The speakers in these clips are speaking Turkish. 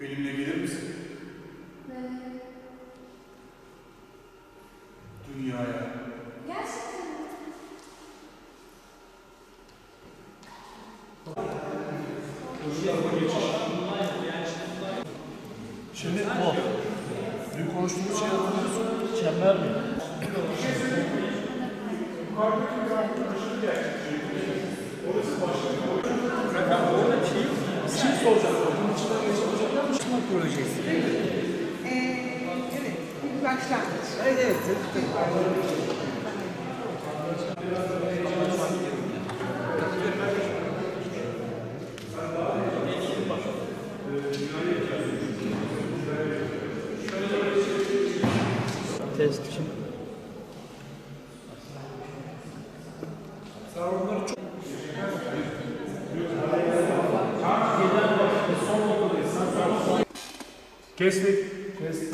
Benimle gelir misin? Ne? Dünyaya. Gerçekten mi? Şimdi bu. Dün konuştuğumuz şey anlıyorsun. Mi? Başlangıç. Evet, evet. Test için. Kestik. Kestik.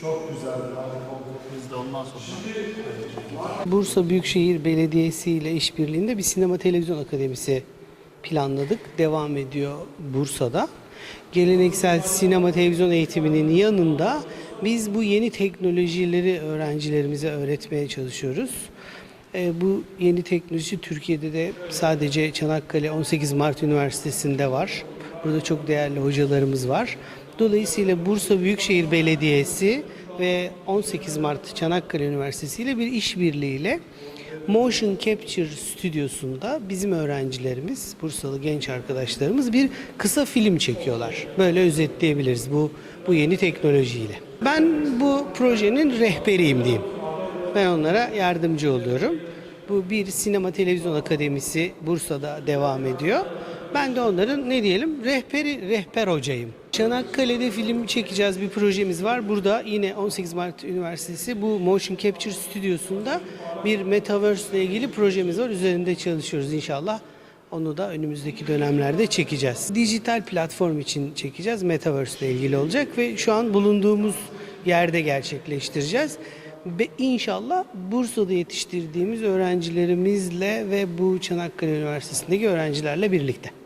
Çok güzel. Harika oldu. Biz de ondan sonra. Bursa Büyükşehir Belediyesi ile işbirliğinde bir sinema televizyon akademisi planladık. Devam ediyor Bursa'da. Geleneksel sinema televizyon eğitiminin yanında biz bu yeni teknolojileri öğrencilerimize öğretmeye çalışıyoruz. E, bu yeni teknoloji Türkiye'de de sadece Çanakkale 18 Mart Üniversitesi'nde var. Burada çok değerli hocalarımız var. Dolayısıyla Bursa Büyükşehir Belediyesi ve 18 Mart Çanakkale Üniversitesi ile bir işbirliğiyle Motion Capture stüdyosunda bizim öğrencilerimiz, Bursalı genç arkadaşlarımız bir kısa film çekiyorlar. Böyle özetleyebiliriz bu bu yeni teknolojiyle. Ben bu projenin rehberiyim diyeyim. Ben onlara yardımcı oluyorum. Bu bir sinema televizyon akademisi Bursa'da devam ediyor. Ben de onların ne diyelim rehberi, rehber hocayım. Çanakkale'de film çekeceğiz bir projemiz var. Burada yine 18 Mart Üniversitesi bu Motion Capture stüdyosunda bir Metaverse ile ilgili projemiz var. Üzerinde çalışıyoruz inşallah. Onu da önümüzdeki dönemlerde çekeceğiz. Dijital platform için çekeceğiz. Metaverse ile ilgili olacak ve şu an bulunduğumuz yerde gerçekleştireceğiz. Ve inşallah Bursa'da yetiştirdiğimiz öğrencilerimizle ve bu Çanakkale Üniversitesi'ndeki öğrencilerle birlikte.